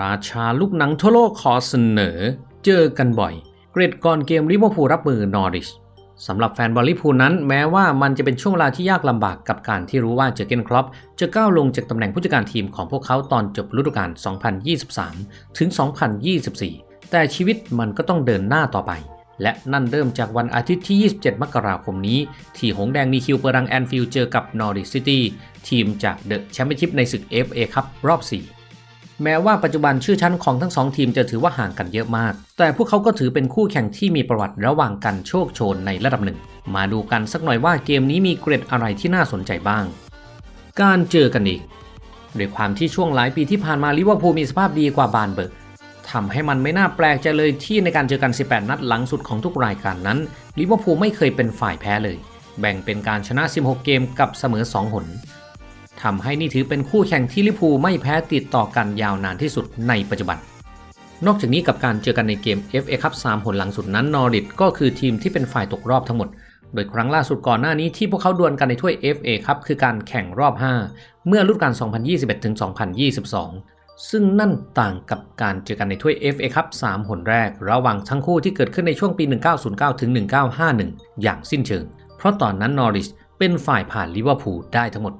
ราชาลูกหนังทั่วโลกขอเสนอ เจอกันบ่อย เกรดก่อนเกมลิเวอร์พูลรับมือนอริชสำหรับแฟนบอลลิพูนั้นแม้ว่ามันจะเป็นช่วงเวลาที่ยากลำบากกับการที่รู้ว่าเจอเกนครอปจะก้าวลงจากตำแหน่งผู้จัดการทีมของพวกเขาตอนจบฤดูกาล 2023 ถึง 2024 แต่ชีวิตมันก็ต้องเดินหน้าต่อไป และนั่นเริ่มจากวันอาทิตย์ที่ 27 มกราคมนี้ ที่หงแดงมีคิวเปรังแอนฟิลด์เจอกับนอริสซิตี้ทีมจากเดอะแชมเปี้ยนชิพในศึก FA ครับรอบ 4 แม้ว่าปัจจุบันชื่อชั้นของทั้งสองทีมจะถือว่าห่างกันเยอะมาก แต่พวกเขาก็ถือเป็นคู่แข่งที่มีประวัติระหว่างกันโชคโชนในระดับหนึ่ง มาดูกันสักหน่อยว่าเกมนี้มีเกร็ดอะไรที่น่าสนใจบ้าง การเจอกันอีกด้วยความที่ช่วงหลายปีที่ผ่านมาลิเวอร์พูลมีสภาพดีกว่าบานเบิร์กทำให้มันไม่น่าแปลกใจเลยที่ในการเจอกัน 18 นัดหลังสุดของทุกรายการนั้นลิเวอร์พูลไม่เคยเป็นฝ่ายแพ้เลย แบ่งเป็นการชนะ 16 เกมกับเสมอ 2 หน ทำให้นี่ถือเป็นคู่แข่งที่ลิพูไม่แพ้ติดต่อกันยาวนานที่สุดในปัจจุบัน นอกจากนี้กับการเจอกันในเกม FA คัพ3หนหลังสุดนั้นนอริดก็คือทีมที่เป็นฝ่ายตกรอบทั้งหมด โดยครั้งล่าสุดก่อนหน้านี้ที่พวกเขาดวลกันในถ้วย FA ครับคือการแข่งรอบ 5 เมื่อฤดูกาล 2021ถึง2022 ซึ่งนั่นต่างกับการเจอกันในถ้วย FA คัพ3หนแรก ระหว่างทั้งคู่ที่เกิดขึ้นในช่วงปี 1909ถึง1951 อย่างสิ้นเชิง เพราะตอนนั้นนอริสเป็นฝ่ายผ่านลิเวอร์พูลได้ทั้งหมด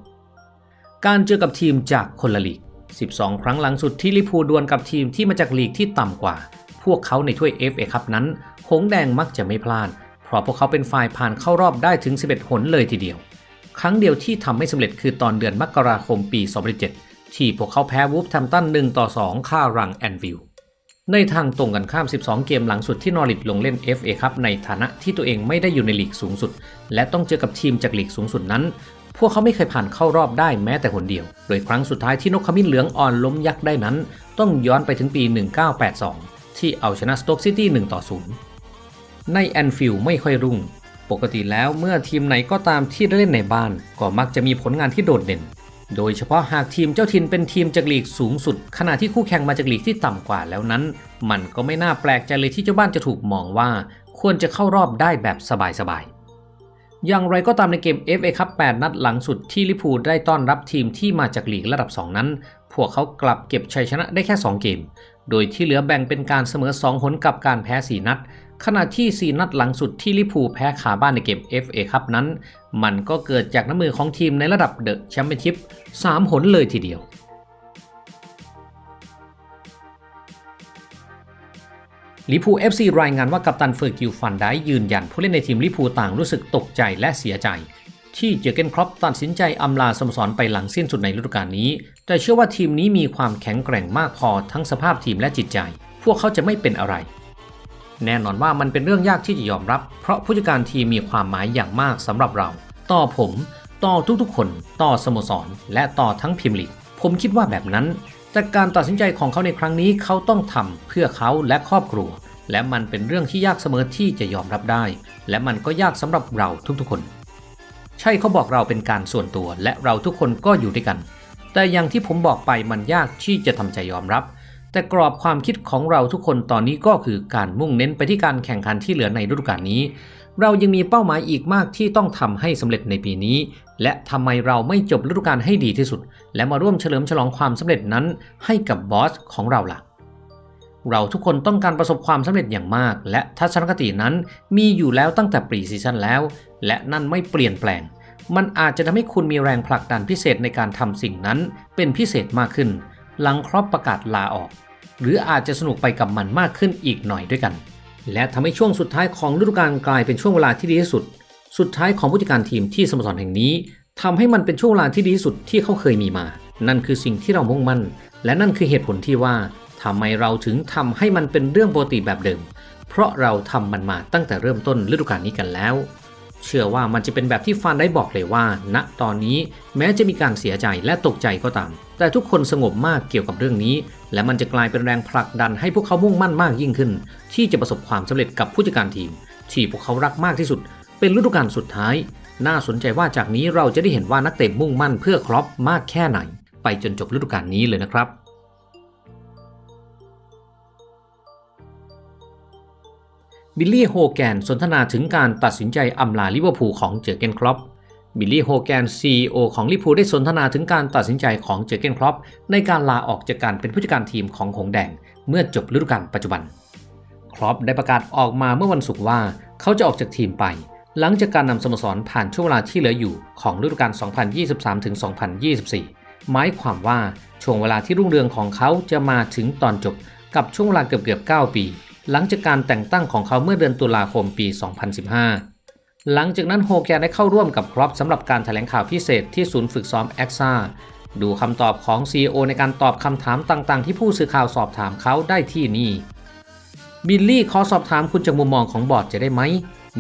การเจอกับทีมจากคนละลีก 12 ครั้งหลังสุดที่ลิพูดวลกับทีมที่มาจากลีกที่ต่ำกว่า พวกเขาในถ้วย FA คัพนั้น หงแดงมักจะไม่พลาด เพราะพวกเขาเป็นฝ่ายผ่านเข้ารอบได้ถึง 11 หนเลยทีเดียว ครั้งเดียวที่ทำไม่สำเร็จคือตอนเดือนมกราคมปี 2007 ที่พวกเขาแพ้วูฟแทมตัน1ต่อ 2 ค่ารังแอนวิลในทางตรงกันข้าม 12 เกมหลังสุดที่นอริทลงเล่น FA ครับในฐานะที่ตัวเองไม่ได้อยู่ในลีกสูงสุด และต้องเจอกับทีมจากลีกสูงสุดนั้น พวกเขาไม่เคยผ่านเข้ารอบได้แม้แต่คนเดียว โดยครั้งสุดท้ายที่นกขมิ้นเหลืองอ่อนล้มยักษ์ได้นั้น ต้องย้อนไปถึงปี 1982 ที่เอาชนะสโต๊กซิตี้1ต่อ0ในแอนฟิลด์ไม่ค่อยรุ่ง ปกติแล้วเมื่อทีมไหนก็ตามที่ได้เล่นในบ้าน ก็มักจะมีผลงานที่โดดเด่น โดยเฉพาะหากทีมเจ้าถิ่นเป็นทีมจากลีกสูงสุด ขณะที่คู่แข่งมาจากลีกที่ต่ำกว่าแล้วนั้น มันก็ไม่น่าแปลกใจเลยที่เจ้าบ้านจะถูกมองว่า ควรจะเข้ารอบได้แบบสบายๆ อย่างไรก็ตามในเกม FA คัพ8นัดหลังสุดที่ลิพูได้ต้อนรับทีมที่มาจากลีกระดับ 2 นั้น พวกเขากลับเก็บชัยชนะได้แค่ 2 เกม โดยที่เหลือแบ่งเป็นการเสมอ 2 หนกับการแพ้ 4 นัด ขณะที่ 4 นัดหลังสุดที่ลิพูแพ้ขาบ้านในเกม FA คัพนั้น มันก็เกิดจากน้ำมือของทีมในระดับเดอะแชมเปี้ยนชิพ3 หนเลยทีเดียว ลิพูเอฟซีรายงานว่ากัปตันเฟอร์กิลฟันได้ยืนยันผู้เล่นในทีมลิพูต่างรู้สึกตกใจและเสียใจ ที่เจอเกนครอปตัดสินใจอำลาสโมสรไปหลังสิ้นสุดในฤดูกาลนี้ แต่เชื่อว่าทีมนี้มีความแข็งแกร่งมากพอทั้งสภาพทีมและจิตใจ พวกเขาจะไม่เป็นอะไร แน่นอนว่ามันเป็นเรื่องยากที่จะยอมรับ เพราะผู้จัดการทีมมีความหมายอย่างมากสำหรับเรา ต่อผม ต่อทุกๆคน ต่อสโมสร และต่อทั้งพิมลีกผมคิดว่าแบบนั้น แต่การตัดสินใจของเขาในครั้งนี้เขาต้องทำเพื่อเขาและครอบครัว และมันเป็นเรื่องที่ยากเสมอที่จะยอมรับได้ และมันก็ยากสำหรับเราทุกๆคน ใช่เขาบอกเราเป็นการส่วนตัว และเราทุกคนก็อยู่ด้วยกัน แต่อย่างที่ผมบอกไปมันยากที่จะทำใจยอมรับ แต่กรอบความคิดของเราทุกคนตอนนี้ก็คือการมุ่งเน้นไปที่การแข่งขันที่เหลือในฤดูกาลนี้ เรายังมีเป้าหมายอีกมากที่ต้องทำให้สำเร็จในปีนี้ และทำไมเราไม่จบฤดูกาลให้ดีที่สุด และมาร่วมเฉลิมฉลองความสำเร็จนั้นให้กับบอสของเราล่ะ เราทุกคนต้องการประสบความสำเร็จอย่างมาก และทัศนคตินั้นมีอยู่แล้วตั้งแต่ปรีซีซั่นแล้ว และนั่นไม่เปลี่ยนแปลง มันอาจจะทำให้คุณมีแรงผลักดันพิเศษในการทำสิ่งนั้น เป็นพิเศษมากขึ้น หลังครอปประกาศลาออก หรืออาจจะสนุกไปกับมันมากขึ้นอีกหน่อยด้วยกัน และทำให้ช่วงสุดท้ายของฤดูกาลกลายเป็นช่วงเวลาที่ดีที่สุด สุดท้ายของผู้จัดการทีมที่สโมสรแห่งนี้ทำให้มันเป็นช่วงเวลาที่ดีที่สุดที่เขาเคยมีมา นั่นคือสิ่งที่เรามุ่งมั่น และนั่นคือเหตุผลที่ว่าทำไมเราถึงทำให้มันเป็นเรื่องปกติแบบเดิม เพราะเราทำมันมาตั้งแต่เริ่มต้นฤดูกาลนี้กันแล้ว เชื่อว่ามันจะเป็นแบบที่ฟานได้บอกเลยว่า ณตอนนี้แม้จะมีการเสียใจและตกใจก็ตาม แต่ทุกคนสงบมากเกี่ยวกับเรื่องนี้ และมันจะกลายเป็นแรงผลักดันให้พวกเขามุ่งมั่นมากยิ่งขึ้น ที่จะประสบความสำเร็จกับผู้จัดการทีม ที่พวกเขารักมากที่สุด เป็นฤดูกาลสุดท้าย น่าสนใจว่าจากนี้เราจะได้เห็นว่านักเตะมุ่งมั่นเพื่อครอปมากแค่ไหน ไปจนจบฤดูกาลนี้เลยนะครับ บิลลี่โฮแกนสนทนาถึงการตัดสินใจอำลาลิเวอร์พูลของเจอเกนครอปบิลลี่โฮแกน CEO ของลิเวอร์พูลได้สนทนาถึงการตัดสินใจของเจอเกนครอปในการลาออกจากการเป็นผู้จัดการทีมของหงแดง เมื่อจบฤดูกาลปัจจุบัน ครอปได้ประกาศออกมาเมื่อวันศุกร์ว่าเขาจะออกจากทีมไป หลังจากการนำสโมสรผ่านช่วงเวลาที่เหลืออยู่ของฤดูกาล 2023-2024 หมายความว่าช่วงเวลาที่รุ่งเรืองของเขาจะมาถึงตอนจบกับช่วงเวลาเกือบๆ9ปี หลังจากการแต่งตั้งของเขาเมื่อเดือนตุลาคมปี 2015 หลังจากนั้นโฮแกนได้เข้าร่วมกับครอปสำหรับการแถลงข่าวพิเศษที่ศูนย์ฝึกซ้อมแอ็กซ่าดูคำตอบของ CEO ในการตอบคำถามต่างๆ ที่ผู้สื่อข่าวสอบถามเขาได้ที่นี่ บิลลี่ขอสอบถามคุณจากมุมมองของบอร์ดจะได้ไหม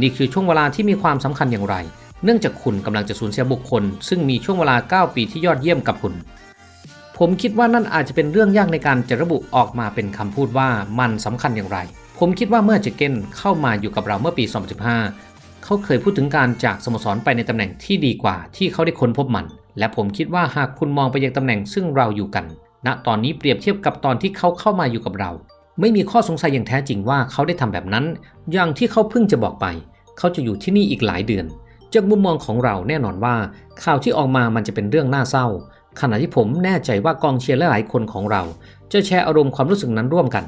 นี่คือช่วงเวลาที่มีความสำคัญอย่างไร เนื่องจากคุณกำลังจะสูญเสียบุคคล ซึ่งมีช่วงเวลา 9 ปีที่ยอดเยี่ยมกับคุณ ผมคิดว่านั่นอาจจะเป็นเรื่องยากในการจะระบุออกมาเป็นคำพูดว่ามันสำคัญอย่างไร ผมคิดว่าเมื่อเจเกนเข้ามาอยู่กับเราเมื่อปี 2015 เขาเคยพูดถึงการจากสโมสรไปในตำแหน่งที่ดีกว่าที่เขาได้ค้นพบมัน และผมคิดว่าหากคุณมองไปยังตำแหน่งซึ่งเราอยู่กันณตอนนี้เปรียบเทียบกับตอนที่เขาเข้ามาอยู่กับเรา ไม่มีข้อสงสัยอย่างแท้จริงว่าเขาได้ทำแบบนั้น อย่างที่เขาเพิ่งจะบอกไป เขาจะอยู่ที่นี่อีกหลายเดือนจากมุมมองของเราแน่นอนว่าข่าวที่ออกมามันจะเป็นเรื่องน่าเศร้า ขณะที่ผมแน่ใจว่ากองเชียร์หลายคนของเรา จะแชร์อารมณ์ความรู้สึกนั้นร่วมกัน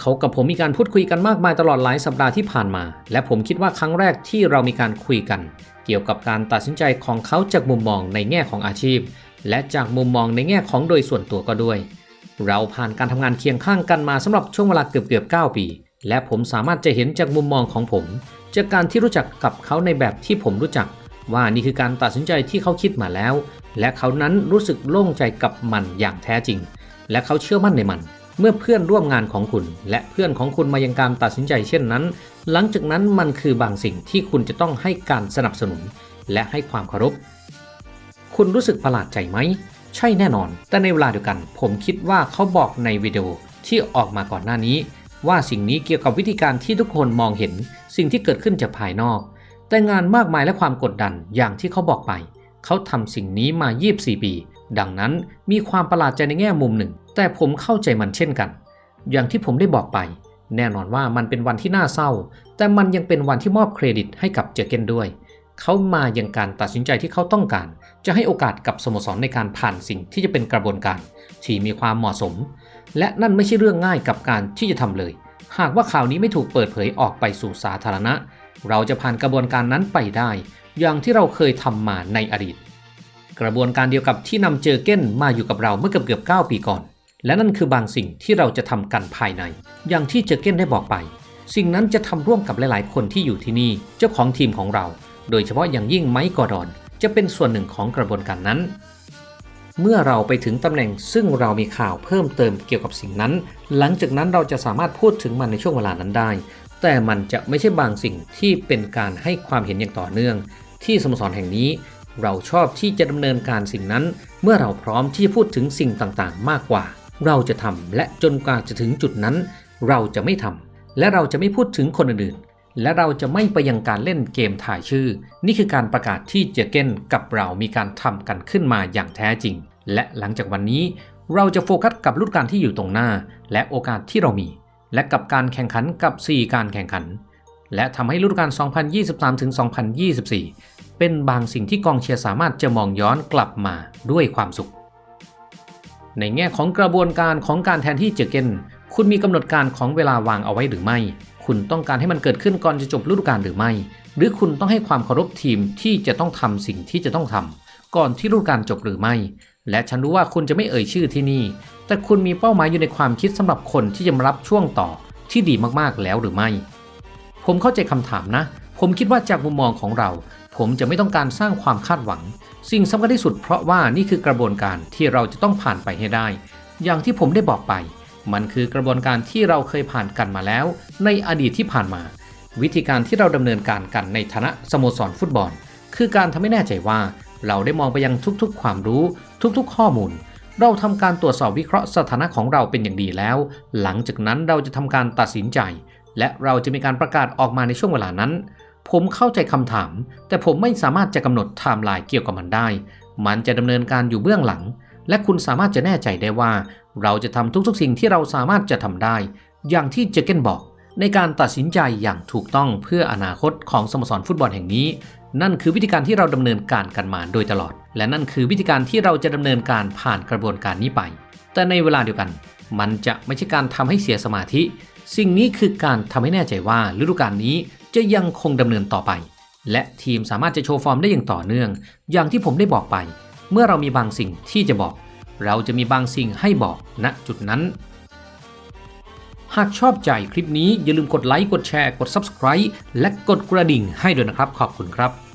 เขากับผมมีการพูดคุยกันมากมายตลอดหลายสัปดาห์ที่ผ่านมา และผมคิดว่าครั้งแรกที่เรามีการคุยกัน เกี่ยวกับการตัดสินใจของเขาจากมุมมองในแง่ของอาชีพ และจากมุมมองในแง่ของโดยส่วนตัวก็ด้วย เราผ่านการทำงานเคียงข้างกันมาสำหรับช่วงเวลาเกือบเกือบ9ปี และผมสามารถจะเห็นจากมุมมองของผม จากการที่รู้จักกับเขาในแบบที่ผมรู้จัก ว่านี่คือการตัดสินใจที่เขาคิดมาแล้ว และเขานั้นรู้สึกโล่งใจกับมันอย่างแท้จริง และเขาเชื่อมั่นในมัน เมื่อเพื่อนร่วมงานของคุณ และเพื่อนของคุณมายังการตัดสินใจเช่นนั้น หลังจากนั้นมันคือบางสิ่งที่คุณจะต้องให้การสนับสนุน และให้ความเคารพ คุณรู้สึกประหลาดใจไหม ใช่แน่นอน แต่ในเวลาเดียวกัน ผมคิดว่าเขาบอกในวิดีโอที่ออกมาก่อนหน้านี้ ว่าสิ่งนี้เกี่ยวกับวิธีการที่ทุกคนมองเห็น สิ่งที่เกิดขึ้นจากภายนอก แต่งานมากมายและความกดดันอย่างที่เขาบอกไป เขาทำสิ่งนี้มา 24 ปี ดังนั้นมีความประหลาดใจในแง่มุมหนึ่ง แต่ผมเข้าใจมันเช่นกัน อย่างที่ผมได้บอกไป แน่นอนว่ามันเป็นวันที่น่าเศร้า แต่มันยังเป็นวันที่มอบเครดิตให้กับเจเกนด้วย เขามาอยังการตัดสินใจที่เขาต้องการ จะให้โอกาสกับสโมสรในการผ่านสิ่งที่จะเป็นกระบวนการ ที่มีความเหมาะสม และนั่นไม่ใช่เรื่องง่ายกับการที่จะทำเลย หากว่าข่าวนี้ไม่ถูกเปิดเผยออกไปสู่สาธารณะ เราจะผ่านกระบวนการนั้นไปได้ อย่างที่เราเคยทำมาในอดีต กระบวนการเดียวกับที่นำเจอเก้นมาอยู่กับเราเมื่อเกือบเกือบ9ปีก่อน และนั่นคือบางสิ่งที่เราจะทำกันภายใน อย่างที่เจอเก้นได้บอกไป สิ่งนั้นจะทำร่วมกับหลาย ๆ คนที่อยู่ที่นี่ เจ้าของทีมของเรา โดยเฉพาะอย่างยิ่งไมค์กอร์ดอน จะเป็นส่วนหนึ่งของกระบวนการนั้นเมื่อเราไปถึงตำแหน่งซึ่งเรามีข่าวเพิ่มเติมเกี่ยวกับสิ่งนั้น หลังจากนั้นเราจะสามารถพูดถึงมันในช่วงเวลานั้นได้ แต่มันจะไม่ใช่บางสิ่งที่เป็นการให้ความเห็นอย่างต่อเนื่อง ที่สโมสรแห่งนี้ เราชอบที่จะดำเนินการสิ่งนั้น เมื่อเราพร้อมที่จะพูดถึงสิ่งต่างๆ มากกว่า เราจะทำและจนกว่าจะถึงจุดนั้น เราจะไม่ทำและเราจะไม่พูดถึงคนอื่นๆและเราจะไม่ไปยังการเล่นเกมถ่ายชื่อ นี่คือการประกาศที่เจเกนกับเรามีการทำกันขึ้นมาอย่างแท้จริง และหลังจากวันนี้ เราจะโฟกัสกับฤดูกาลที่อยู่ตรงหน้า และโอกาสที่เรามี และกับการแข่งขันกับ 4 การแข่งขัน และทำให้ฤดูกาล 2023-2024 เป็นบางสิ่งที่กองเชียร์สามารถจะมองย้อนกลับมาด้วยความสุข ในแง่ของกระบวนการของการแทนที่เจอเกนคุณมีกำหนดการของเวลาวางเอาไว้หรือไม่ คุณต้องการให้มันเกิดขึ้นก่อนจะจบฤดูกาลหรือไม่ หรือคุณต้องให้ความเคารพทีมที่จะต้องทำสิ่งที่จะต้องทำก่อนที่ฤดูกาลจบหรือไม่ และฉันรู้ว่าคุณจะไม่เอ่ยชื่อที่นี่ แต่คุณมีเป้าหมายอยู่ในความคิดสำหรับคนที่จะมารับช่วงต่อที่ดีมากๆแล้วหรือไม่ ผมเข้าใจคำถามนะ ผมคิดว่าจากมุมมองของเรา ผมจะไม่ต้องการสร้างความคาดหวัง สิ่งสำคัญที่สุดเพราะว่านี่คือกระบวนการที่เราจะต้องผ่านไปให้ได้ อย่างที่ผมได้บอกไป มันคือกระบวนการที่เราเคยผ่านกันมาแล้ว ในอดีตที่ผ่านมา วิธีการที่เราดำเนินการกันในฐานะสโมสรฟุตบอล คือการทำให้แน่ใจว่า เราได้มองไปยังทุกๆ ความรู้ ทุกๆ ข้อมูล เราทำการตรวจสอบวิเคราะห์สถานะของเราเป็นอย่างดีแล้ว หลังจากนั้นเราจะทำการตัดสินใจ และเราจะมีการประกาศออกมาในช่วงเวลานั้น ผมเข้าใจคำถาม แต่ผมไม่สามารถจะกำหนดไทม์ไลน์เกี่ยวกับมันได้ มันจะดำเนินการอยู่เบื้องหลัง และคุณสามารถจะแน่ใจได้ว่า เราจะทำทุกๆ สิ่งที่เราสามารถจะทำได้ อย่างที่เจเกนบอก ในการตัดสินใจอย่างถูกต้องเพื่ออนาคตของสโมสรฟุตบอลแห่งนี้ นั่นคือวิธีการที่เราดำเนินการกันมาโดยตลอด และนั่นคือวิธีการที่เราจะดำเนินการผ่านกระบวนการนี้ไป แต่ในเวลาเดียวกัน มันจะไม่ใช่การทำให้เสียสมาธิ สิ่งนี้คือการทำให้แน่ใจว่าฤดูกาลนี้จะยังคงดำเนินต่อไป และทีมสามารถจะโชว์ฟอร์มได้อย่างต่อเนื่อง อย่างที่ผมได้บอกไป เมื่อเรามีบางสิ่งที่จะบอก เราจะมีบางสิ่งให้บอกณจุดนั้น หากชอบใจคลิปนี้อย่าลืมกดไลค์กดแชร์กด Subscribe และกดกระดิ่งให้ด้วยนะครับขอบคุณครับ